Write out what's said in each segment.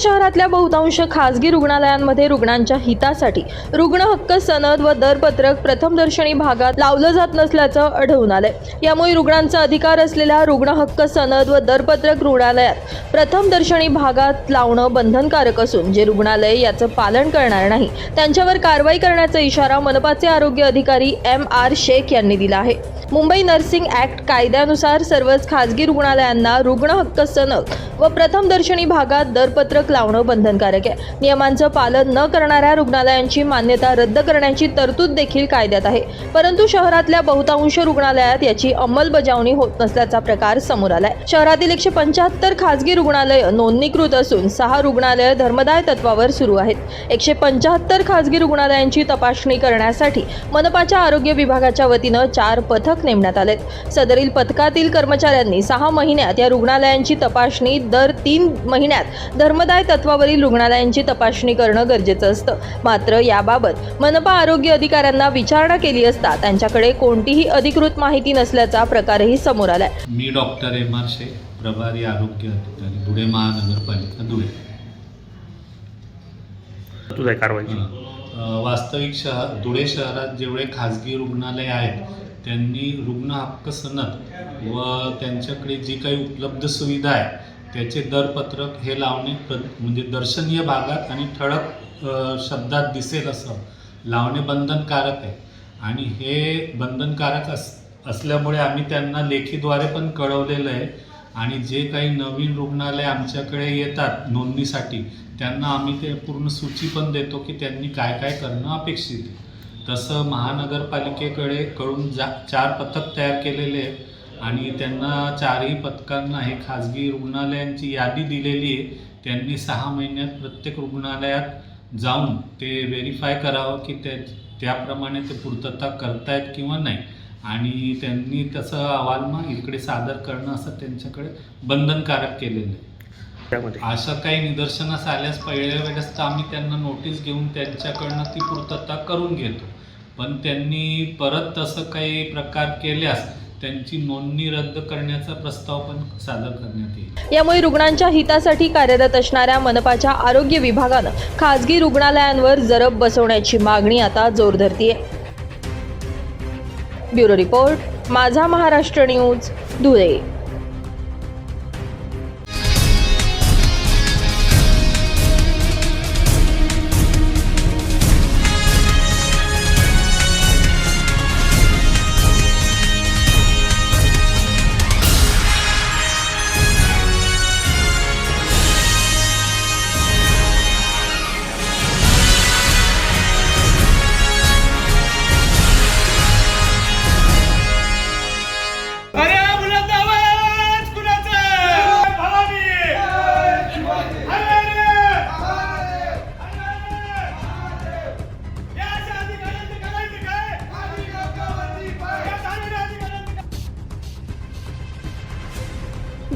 शहरातल्या बहुतांश खासगी रुग्णालयांमध्ये रुग्णांच्या हितासाठी रुग्ण हक्क सनद व दरपत्रक प्रथमदर्शनी भागात लावलं जात नसल्याचं आढळून आलंय. यामुळे रुग्णांचा अधिकार असलेल्या रुग्ण हक्क सनद व दरपत्रक रुग्णालयात प्रथमदर्शनी भागात लावणं बंधनकारक असून जे रुग्णालय याचं पालन करणार नाही त्यांच्यावर कारवाई करण्याचा इशारा मनपाचे आरोग्य अधिकारी एम आर शेख यांनी दिला आहे. मुंबई नर्सिंग ॲक्ट कायद्यानुसार सर्वच खासगी रुग्णालयांना रुग्ण हक्क सनद व प्रथमदर्शनी भागात दरपत्रक लावणं बंधनकारक आहे. नियमांचं पालन न करणाऱ्या रुग्णालयांची मान्यता रद्द करण्याची तरतूद देखील कायद्यात आहे. परंतु शहरातल्या बहुतांश रुग्णालयात याची अंमलबजावणी होत नसल्याचा प्रकार समोर आलाय. शहरातील एकशे पंच्याहत्तर खासगी रुग्णालय नोंदणीकृत असून सहा रुग्णालय धर्मदाय तत्वावर सुरू आहेत. एकशे पंच्याहत्तर खासगी रुग्णालयांची तपासणी करण्यासाठी मनपाच्या आरोग्य विभागाच्या वतीनं चार पथक नेमण्यात आलेत. सदरील पथकातील कर्मचाऱ्यांनी सहा महिन्यात या रुग्णालयांची तपासणी दर तीन महिन्यात धर्मदाय तत्वावरील रुग्णालयांची तपासणी करणं गरजेचं असतं. मात्र याबाबत मनपा आरोग्य अधिकाऱ्यांना विचारणा केली असता त्यांच्याकडे कोणतीही अधिकृत माहिती नसल्याचा प्रकारही समोर आलाय. मी डॉक्टर एम आर शेख प्रभारी आरोग्य अधिकारी धुळे महानगरपालिका धुळे. कारवाईची वास्तविक शहर धुळे शहरात जेवढे खाजगी रुग्णालय आहेत त्यांनी रुग्ण हक्क सनद व त्यांच्याकडे जी काही उपलब्ध सुविधा आहे त्याचे दरपत्रक हे लावणे प्र म्हणजे दर्शनीय भागात आणि ठळक शब्दात दिसेल असं लावणे बंधनकारक आहे. आणि हे बंधनकारक अस असल्यामुळे आम्ही त्यांना लेखीद्वारे पण कळवलेलं आहे. आणि जे काही नवीन रुग्णालय आमच्याकडे येतात नोंदणीसाठी त्यांना आम्ही ते पूर्ण सूची पण देतो की त्यांनी काय काय करणं अपेक्षित आहे. तसं महानगरपालिकेकडे कडून जा चार पथक तयार केलेले आहेत. आणि त्यांना चारही पथकांना हे खाजगी रुग्णालयांची यादी दिलेली आहे. त्यांनी सहा महिन्यात प्रत्येक रुग्णालयात जाऊन ते व्हेरीफाय करावं की त्या त्याप्रमाणे ते पूर्तता करतायत किंवा नाही. आणि त्यांनी तसं अहवाल मग इकडे सादर करणं असं त्यांच्याकडे बंधनकारक केलेलं आहे. त्यामध्ये. असं काही निदर्शनास आल्यास पहिल्या वेळेस तर आम्ही त्यांना नोटीस घेऊन त्यांच्याकडनं ती पूर्तता करून घेतो. पण त्यांनी परत तसं काही प्रकार केल्यास त्यांची नोंदणी रद्द करण्याचा प्रस्ताव पण सादर करण्यात येईल. यामुळे रुग्णांच्या हितासाठी कार्यरत असणाऱ्या मनपाच्या आरोग्य विभागानं खासगी रुग्णालयांवर जरब बसवण्याची मागणी आता जोर धरतीये. ब्युरो रिपोर्ट माझा महाराष्ट्र न्यूज धुळे.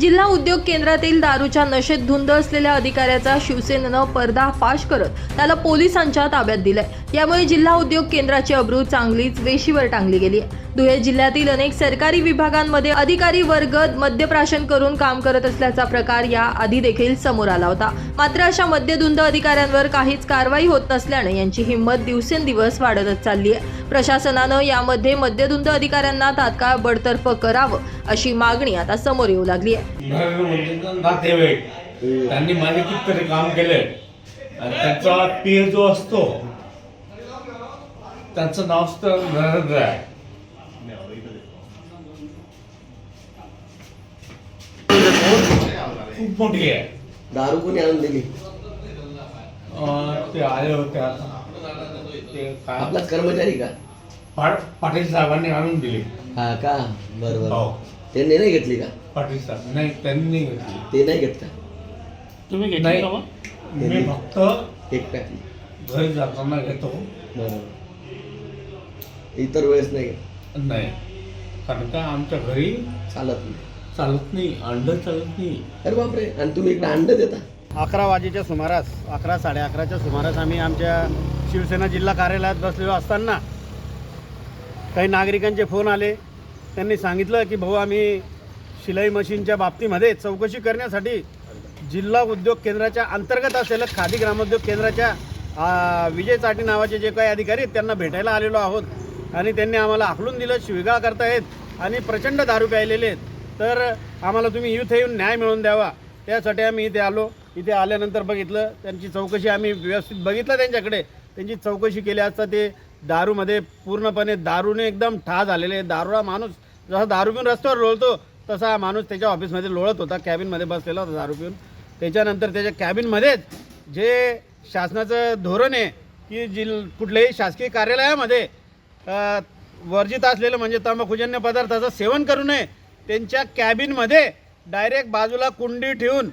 जिल्हा उद्योग केंद्रातील दारूच्या नशेत धुंद असलेल्या अधिकाऱ्याचा शिवसेनेनं पर्दाफाश करत त्याला पोलिसांच्या ताब्यात दिलंय. यामुळे जिल्हा उद्योग केंद्राची अब्रू चांगलीच वेशीवर टांगली गेली. आहे धुळे जिल्ह्यातील अनेक सरकारी विभागांमध्ये अधिकारी वर्ग मद्यप्राशन करून काम करत असल्याचा प्रकार या आधी देखील समोर आला होता. मात्र अशा मद्यधुंद अधिकाऱ्यांवर काहीच कारवाई होत नसल्याने यांची हिंमत दिवसेंदिवस वाढतच चालली आहे. प्रशासनानं यामध्ये मद्यधुंद अधिकाऱ्यांना तात्काळ बडतर्फ करावं अशी मागणी आता समोर येऊ लागली आहे. त्यांनी माझे कितीतरी काम केले आणि त्यांचा पीर जो असतो. त्यांचं नाव असतं नरेंद्र आहे. खूप मोठी आहे. दारू कोणी आणून दिली? ते आले होते आता. ते काय? आपलाच कर्मचारी का? पा- पाटील साहेबांनी आणून दिली. हा का? बरोबर हो. त्यांनी नाही घेतली का? पाटील साहेब नाही त्यांनी नाही घेतली. ते नाही घेत का? तुम्ही नाही. घेतली का मग? मी फक्त एक पॅक घरी जाताना घेतो. बरोबर इतर वेळेस नाही. नाही. कारण का आमच्या घरी चालत नाही. चालत नाही अंड चालत नाही. अरे बापरे. आणि तुम्ही इकडे अंड देता? अकरा वाजेच्या सुमारास अकरा साडे अकराच्या सुमारास आम्ही आमच्या शिवसेना जिल्हा कार्यालयात बसलेलो असताना काही नागरिकांचे फोन आले. त्यांनी सांगितलं की भाऊ आम्ही शिलाई मशीनच्या बाबतीमध्ये चौकशी करण्यासाठी जिल्हा उद्योग केंद्राच्या अंतर्गत असलेलं खादी ग्रामोद्योग केंद्राच्या विजय चाटी नावाचे जे काही अधिकारी आहेत त्यांना भेटायला आलेलो आहोत. आणि त्यांनी आम्हाला आखलून दिलं शिविगाळ करतायत आणि प्रचंड दारू प्यायलेले आहेत. तर आम्हाला तुम्ही इथे येऊन न्याय मिळवून द्यावा. त्यासाठी आम्ही इथे आलो. इथे आल्यानंतर बघितलं त्यांची चौकशी आम्ही व्यवस्थित बघितलं त्यांच्याकडे. त्यांची चौकशी केली. असता ते दारूमध्ये पूर्णपणे दारूने एकदम ठा झालेले दारूला माणूस जसा दारू पिऊन रस्त्यावर लोळतो तसा हा माणूस त्याच्या ऑफिसमध्ये लोळत होता. कॅबिनमध्ये बसलेला होता दारू पिऊन. त्याच्यानंतर त्याच्या कॅबिनमध्येच जे शासनाचं धोरण आहे की जिल कुठल्याही शासकीय कार्यालयामध्ये वर्जित असलेलं म्हणजे तंबाखूजन्य पदार्थाचं सेवन करू नये. त्यांच्या कॅबिनमध्ये डायरेक्ट बाजूला कुंडी ठेवून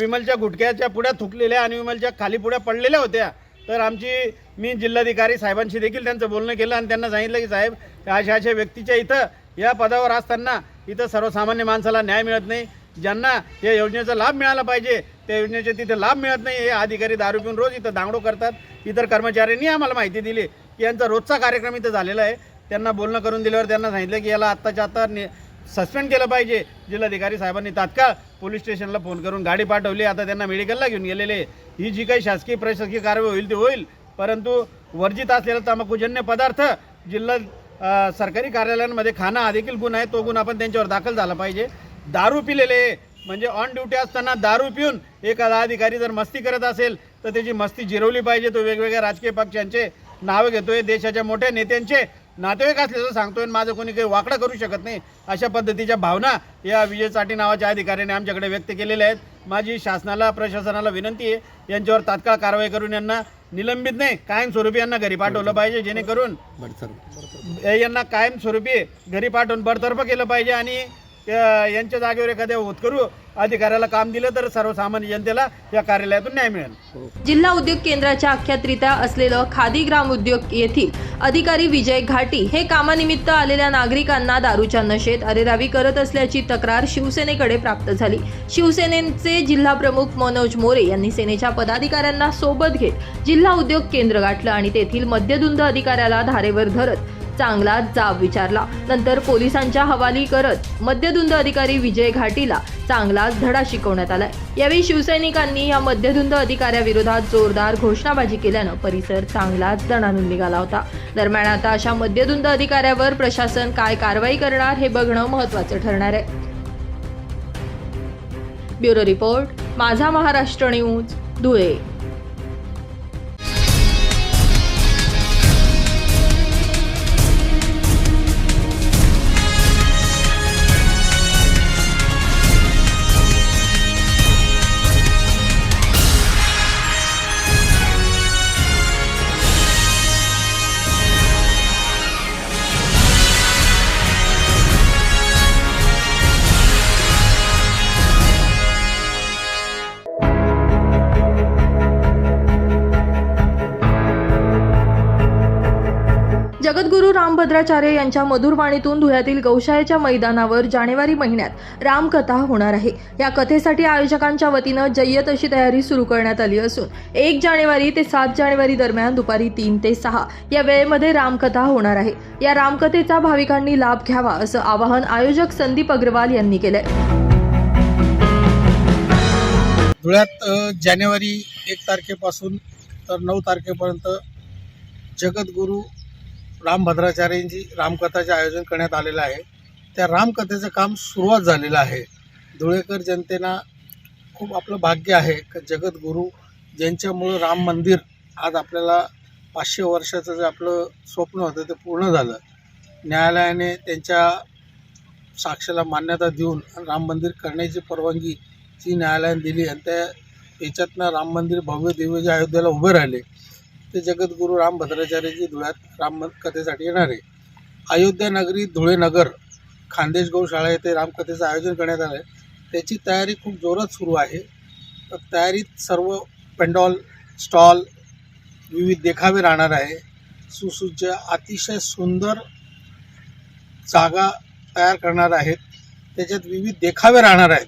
विमलच्या गुटख्याच्या पुढ्या थुकलेल्या आणि विमलच्या खाली पुढ्या पडलेल्या होत्या. तर आमची मी जिल्हाधिकारी साहेबांशी देखील त्यांचं बोलणं केलं आणि त्यांना सांगितलं की साहेब अशा अशा व्यक्तीच्या इथं या पदावर असताना इथं सर्वसामान्य माणसाला न्याय मिळत नाही. ज्यांना या योजनेचा लाभ मिळाला पाहिजे त्या योजनेचे तिथे लाभ मिळत नाही. हे अधिकारी दारू पिऊन रोज इथं दांगडो करतात. इतर कर्मचाऱ्यांनी आम्हाला माहिती दिली. की यांचा रोजचा कार्यक्रम इथं झालेला आहे. त्यांना बोलणं करून दिल्यावर त्यांना सांगितलं की याला आत्ताच्या आत्ता नि सस्पेंड केलं पाहिजे. जिल्हाधिकारी साहेबांनी तात्काळ पोलीस स्टेशनला फोन करून गाडी पाठवली. आता त्यांना मेडिकलला घेऊन गेलेले ही जी काही शासकीय प्रशासकीय कारवाई होईल ती होईल. परंतु वर्जित असलेला तंबाखूजन्य पदार्थ जिल्हा सरकारी कार्यालयांमध्ये खाणं हा देखील गुन्हा आहे. तो गुन्हा आपण त्यांच्यावर दाखल झाला पाहिजे. दारू पिलेले म्हणजे ऑन ड्युटी असताना दारू पिऊन एखादा अधिकारी जर मस्ती करत असेल तर त्याची मस्ती जिरवली पाहिजे. तो वेगवेगळ्या राजकीय पक्षांचे नावं घेतोय. देशाच्या मोठ्या नेत्यांचे नातेवाईक असल्याचं सांगतोय आणि माझं कोणी काही वाकडं करू शकत नाही. अशा पद्धतीच्या भावना या विजय चाटी नावाच्या अधिकाऱ्याने आमच्याकडे व्यक्त केलेल्या आहेत. माझी शासनाला प्रशासनाला विनंती आहे. यांच्यावर तात्काळ कारवाई करून यांना निलंबित नाही कायमस्वरूपी यांना घरी पाठवलं पाहिजे. जेणेकरून यांना कायमस्वरूपी घरी पाठवून बडतर्फ केलं पाहिजे आणि त्या- यांच्या जागेवर एखाद्या होतकरू अधिकाऱ्याला काम दिलं तर सर्वसामान्य जनतेला या कार्यालयातून न्याय मिळेल. जिल्हा उद्योग केंद्राच्या अख्यात्रित्या असलेलं खादी ग्राम उद्योग येथील अधिकारी विजय घाटी हे कामानिमित्त आलेल्या नागरिकांना दारूच्या नशेत अरेरावी करत असल्याची तक्रार शिवसेनेकडे प्राप्त झाली. शिवसेनेचे जिल्हा प्रमुख मनोज मोरे यांनी सेनेच्या पदाधिकाऱ्यांना सोबत घेत जिल्हा उद्योग केंद्र गाठलं आणि तेथील मद्यधुंद अधिकाऱ्याला धारेवर धरत चांगला जाब विचारला. नंतर पोलिसांच्या हवाली करत मद्यधुंद अधिकारी विजय घाटीला चांगलाच धडा शिकवण्यात आलाय. यावेळी शिवसैनिकांनी या मद्यधुंद अधिकाऱ्याविरोधात जोरदार घोषणाबाजी केल्यानं परिसर चांगलाच दणानून निघाला होता. दरम्यान आता अशा मद्यधुंद अधिकाऱ्यावर प्रशासन काय कारवाई करणार हे बघणं महत्वाचं ठरणार आहे. ब्युरो रिपोर्ट माझा महाराष्ट्र न्यूज धुळे. भद्राचार्य यांच्या मधुरवाणीतून धुळ्यातील गौशाळेच्या मैदानावर जानेवारी महिन्यात रामकथा होणार आहे. या कथेसाठी आयोजकांच्या वतीनं जय्यत अशी तयारी सुरू करण्यात आली असून एक जानेवारी ते सात जानेवारी दरम्यान दुपारी तीन ते सहा या वेळेमध्ये रामकथा होणार आहे. या रामकथेचा भाविकांनी लाभ घ्यावा असं आवाहन आयोजक संदीप अग्रवाल यांनी केलंय. धुळ्यात जानेवारी एक तारखेपासून तर नऊ तारखेपर्यंत जगद्गुरू रामभद्राचार्यांची रामकथाचे आयोजन करण्यात आलेलं आहे. त्या रामकथेचं काम सुरुवात झालेलं आहे. धुळेकर जनतेना खूप आपलं भाग्य आहे का जगद्गुरू ज्यांच्यामुळं राम मंदिर आज आपल्याला पाचशे वर्षाचं जे आपलं स्वप्न होतं ते पूर्ण झालं. न्यायालयाने त्यांच्या साक्षाला मान्यता देऊन राम मंदिर करण्याची परवानगी जी न्यायालयाने दिली आणि त्या याच्यातनं राम मंदिर भव्य दिव्य जे अयोध्येला उभे राहिले. ते जगद्गुरू रामभद्राचार्यजी धुळ्यात राम कथेसाठी येणार. आहे अयोध्या नगरी धुळे नगर खानदेश गौशाळा येथे रामकथेचं आयोजन करण्यात आलं आहे त्याची तयारी खूप जोरात सुरू आहे. तर तयारीत सर्व पेंडॉल स्टॉल विविध देखावे राहणार आहे. सुसज्ज अतिशय सुंदर जागा तयार करणार आहेत. त्याच्यात विविध देखावे राहणार आहेत.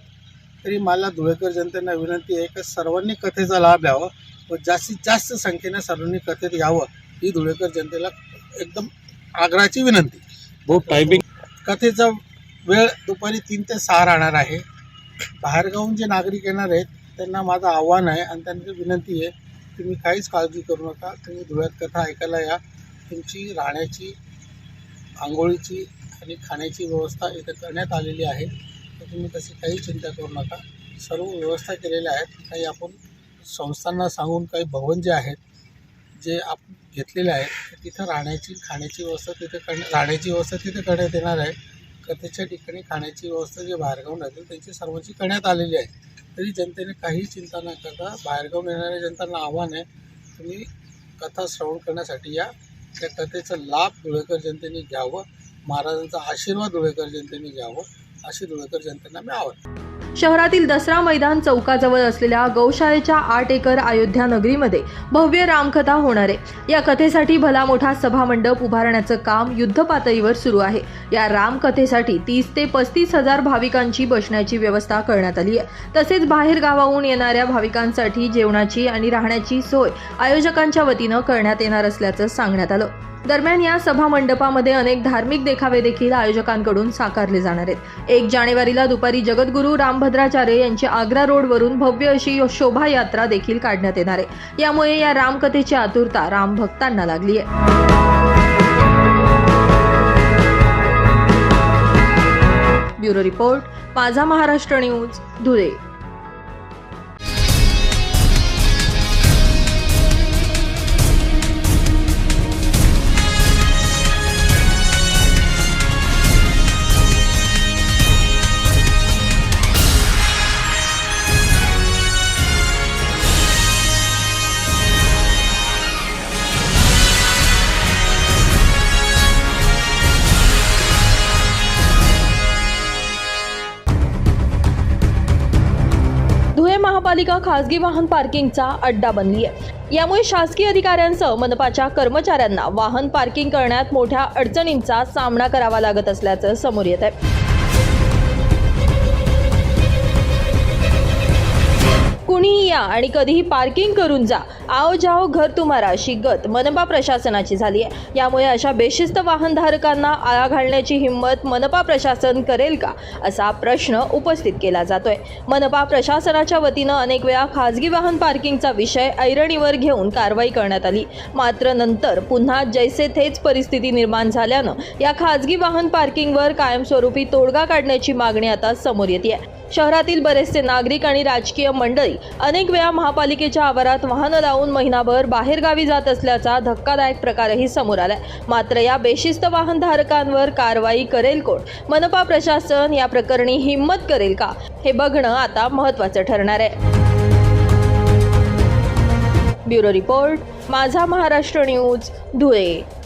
तरी मला धुळेकर जनतेना विनंती आहे की सर्वांनी कथेचा लाभ घ्यावा. व जास्तीत जास्त संख्येने सर्वांनी कथेत यावं ही धुळेकर जनतेला एकदम आग्रहाची विनंती. भाऊ टायमिंग कथेचा वेळ दुपारी तीन ते सहा राहणार आहे. बाहेरगावून जे नागरिक येणार आहेत त्यांना माझं आव्हान आहे आणि त्यांची विनंती आहे तुम्ही काहीच काळजी करू नका तुम्ही धुळ्यात कथा ऐकायला या. तुमची राहण्याची आंघोळीची आणि खाण्याची व्यवस्था इथं करण्यात आलेली आहे. तर तुम्ही तशी काही चिंता करू नका. सर्व व्यवस्था केलेल्या आहेत. काही आपण संस्थांना सांगून काही भवन जे आहेत जे आप घेतलेले आहेत तिथं राहण्याची खाण्याची व्यवस्था तिथे करण्या राहण्याची व्यवस्था तिथे करण्यात येणार आहे. कथेच्या ठिकाणी खाण्याची व्यवस्था जे बाहेरगावून राहतील त्यांची सर्वांची करण्यात आलेली आहे. तरी जनतेने काही चिंता न करता बाहेरगावून येणाऱ्या जनतांना आव्हान आहे तुम्ही कथा श्रवण करण्यासाठी या. त्या कथेचा लाभ धुळेकर जनतेने घ्यावं. महाराजांचा आशीर्वाद धुळेकर जनतेने घ्यावं अशी धुळेकर जनतेला मी आव्हान शहरातील दसरा मैदान चौकाजवळ असलेल्या गौशाळेच्या आठ एकर अयोध्या नगरीमध्ये भव्य रामकथा होणार आहे. या कथेसाठी भला मोठा सभामंडप उभारण्याचं काम युद्धपातळीवर सुरू आहे. या रामकथेसाठी तीस ते पस्तीस हजार भाविकांची बसण्याची व्यवस्था करण्यात आली आहे. तसेच बाहेर गावाहून येणाऱ्या भाविकांसाठी जेवणाची आणि राहण्याची सोय आयोजकांच्या वतीनं करण्यात येणार असल्याचं सांगण्यात आलं. दरम्यान या सभा मंडपामध्ये अनेक धार्मिक देखावे देखील आयोजकांकडून साकारले जाणार आहेत. एक जानेवारीला दुपारी जगद्गुरू रामभद्राचार्य यांची आग्रा रोडवरून भव्य अशी शोभायात्रा देखील काढण्यात येणार आहे. यामुळे या रामकथेची आतुरता रामभक्तांना लागली आहे. ब्युरो रिपोर्ट माझा महाराष्ट्र न्यूज धुळे. महापालिका खासगी वाहन पार्किंगचा अड्डा बनली आहे यामुळे शासकीय अधिकाऱ्यांसह मनपाच्या कर्मचाऱ्यांना वाहन पार्किंग करण्यात मोठ्या अडचणींचा सामना करावा लागत असल्याचं समोर येत आहे कुणीही या आणि कधीही पार्किंग करून जा. आओ जाओ घर तुम्हारा अशी गत मनपा प्रशासनाची झाली आहे यामुळे अशा बेशिस्त वाहनधारकांना आळा घालण्याची हिंमत मनपा प्रशासन करेल का असा प्रश्न उपस्थित केला जातोय. मनपा प्रशासनाच्या वतीनं अनेक वेळा खाजगी वाहन पार्किंगचा विषय ऐरणीवर घेऊन कारवाई करण्यात आली. मात्र नंतर पुन्हा जैसे थेच परिस्थिती निर्माण झाल्यानं या खाजगी वाहन पार्किंगवर कायमस्वरूपी तोडगा काढण्याची मागणी आता समोर येते शहरातील बरेचसे नागरिक आणि राजकीय मंडळी अनेक वेळा महापालिकेच्या आवारात वाहनं लावून महिनाभर बाहेरगावी जात असल्याचा धक्कादायक प्रकारही समोर आलाय. मात्र या बेशिस्त वाहनधारकांवर कारवाई करेल कोण? मनपा प्रशासन या प्रकरणी हिंमत करेल का? हे बघणं आता महत्त्वाचं ठरणार आहे. ब्युरो रिपोर्ट माझा महाराष्ट्र न्यूज धुळे.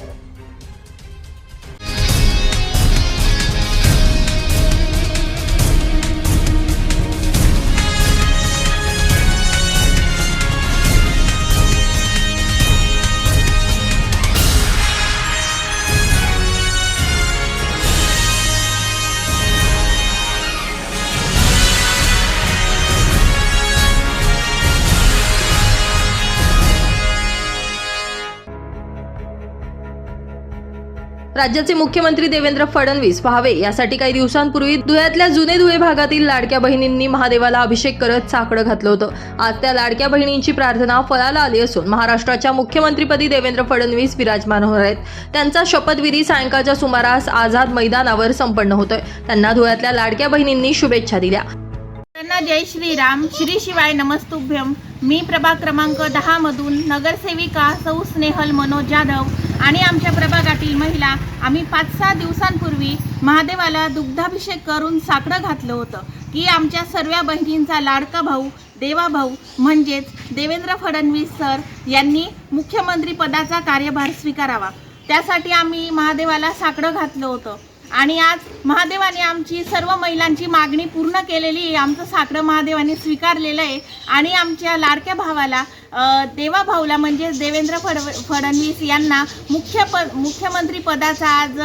राज्याचे मुख्यमंत्री देवेंद्र फडणवीस व्हावे यासाठी काही दिवसांपूर्वी धुळ्यातल्या जुने धुळे भागातील लाडक्या बहिणींनी महादेवाला अभिषेक करत साकडं घातलं होतं. आज त्या लाडक्या बहिणींची प्रार्थना फळाला आली असून महाराष्ट्राच्या मुख्यमंत्रीपदी देवेंद्र फडणवीस विराजमान होणार आहेत. त्यांचा शपथविधी सायंकाळच्या सुमारास आझाद मैदानावर संपन्न होतोय. त्यांना धुळ्यातल्या लाडक्या बहिणींनी शुभेच्छा दिल्या. त्यांना जय श्रीराम. श्री शिवाय नमस्तुभ्यम. मी प्रभाग क्रमांक दहा मधून नगरसेविका सौ स्नेहल मनोज जाधव आणि आमच्या प्रभागातील महिला आम्ही पाच सहा दिवसांपूर्वी महादेवाला दुग्धाभिषेक करून साकडं घातलं होतं की आमच्या सर्व बहिणींचा लाडका भाऊ देवा भाऊ म्हणजेच देवेंद्र फडणवीस सर यांनी मुख्यमंत्री पदाचा कार्यभार स्वीकारावा. त्यासाठी आम्ही महादेवाला साकडं घातलं होतं. आणि आज महादेवाने आमची सर्व महिलांची मागणी पूर्ण केलेली आमचं साकडं महादेवाने स्वीकारलेलं आहे. आणि आमच्या लाडक्या भावाला देवाभाऊला देवा भाऊला म्हणजे देवेंद्र फड फडणवीस यांना मुख्य प मुख्यमंत्री पदाचा आज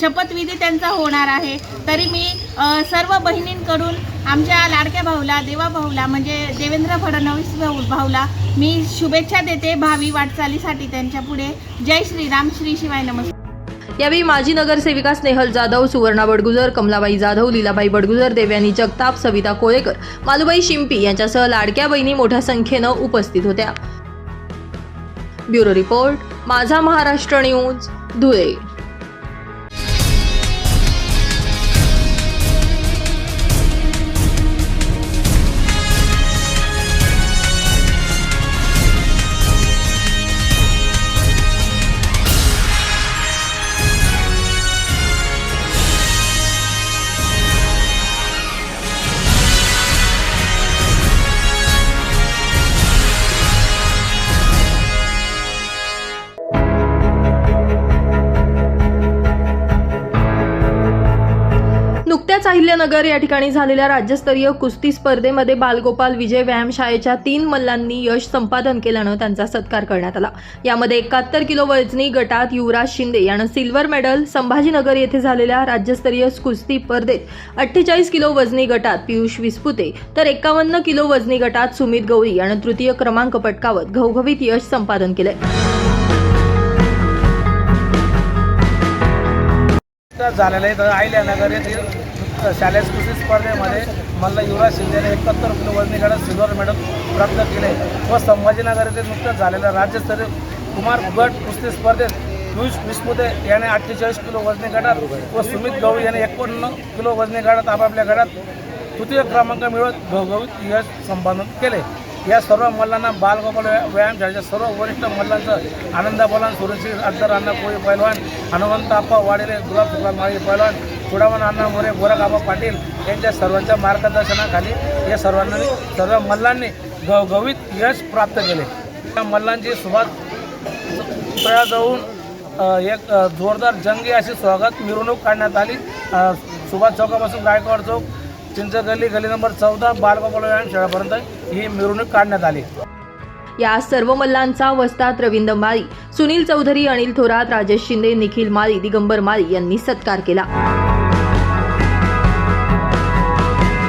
शपथविधी त्यांचा होणार आहे. तरी मी सर्व बहिणींकडून आमच्या लाडक्या भाऊला देवा भाऊला म्हणजे देवेंद्र फडणवीस भाऊ भाऊला मी शुभेच्छा देते. भावी वाटचालीसाठी त्यांच्या पुढे. जय श्रीराम. श्री शिवाय नमस्कार. यावेळी माजी नगरसेविका स्नेहल जाधव सुवर्णा बडगुजर कमलाबाई जाधव लीलाबाई बडगुजर देवयानी जगताप सविता कोळेकर मालुबाई शिंपी यांच्यासह लाडक्या बहिणी मोठ्या संख्येनं उपस्थित होत्या. ब्युरो रिपोर्ट माझा महाराष्ट्र न्यूज धुळे. नुकत्याच या ठिकाणी झालेल्या राज्यस्तरीय कुस्ती स्पर्धेमध्ये बालगोपाल विजय व्यायामशाळेच्या तीन मल्लांनी यश संपादन केल्यानं त्यांचा सत्कार करण्यात आला. यामध्ये एकाहत्तर किलो वजनी गटात युवराज शिंदे यानं सिल्वर मेडल संभाजीनगर येथे झालेल्या राज्यस्तरीय कुस्ती स्पर्धेत अठ्ठेचाळीस किलो वजनी गटात पियुष विस्पुते तर एकावन्न किलो वजनी गटात सुमित गवळी यानं तृतीय क्रमांक पटकावत घवघवीत यश संपादन केलंय. झालेलं आहे. तर आहिल्यानगर येथील शालेय कृषी स्पर्धेमध्ये मला युवराज शिंदेने एकाहत्तर किलो वजनी गटात सिल्वर मेडल प्राप्त केले व संभाजीनगर येथे नुकत्याच झालेल्या राज्यस्तरीय कुमार गट कुस्ती स्पर्धेत पियुष विस्पुते याने अठ्ठेचाळीस किलो वजनी गटात व सुमित गवळी याने एकोणनव्वद किलो वजनी गटात आपापल्या गटात तृतीय क्रमांक मिळवत घवघवीत यश संपादन केले. या सर्व मल्लांना बालगोपाल व्या- व्यायामशाळेच्या सर्व वरिष्ठ मल्लांचं आनंदा बोलान सुरक्षित अत्तर अण्णा कोळी पैलवान हनुमंत आप्पा वाडेले गुलाब सुकाल माळी पैलवान चुडामन अण्णा मोरे गोरख पाटील यांच्या सर्वांच्या मार्गदर्शनाखाली या सर्वांनी सर्व मल्लांनी घवघवीत यश प्राप्त केले. त्या मल्लांची सुभाष पुतळ्याजवळून जाऊन एक जोरदार जंगी अशी स्वागत मिरवणूक काढण्यात आली. सुभाष चौकापासून गायकवाड चौक चिंचगल्ली गल्ली गली नंबर चौदा बालगोपाल व्यायाम शाळेपर्यंत ही मिरवणूक काढण्यात आली. या सर्व मल्लांचा वस्तात रवींद्र माळी सुनील चौधरी अनिल थोरात राजेश शिंदे निखिल माळी दिगंबर माळी यांनी सत्कार केला.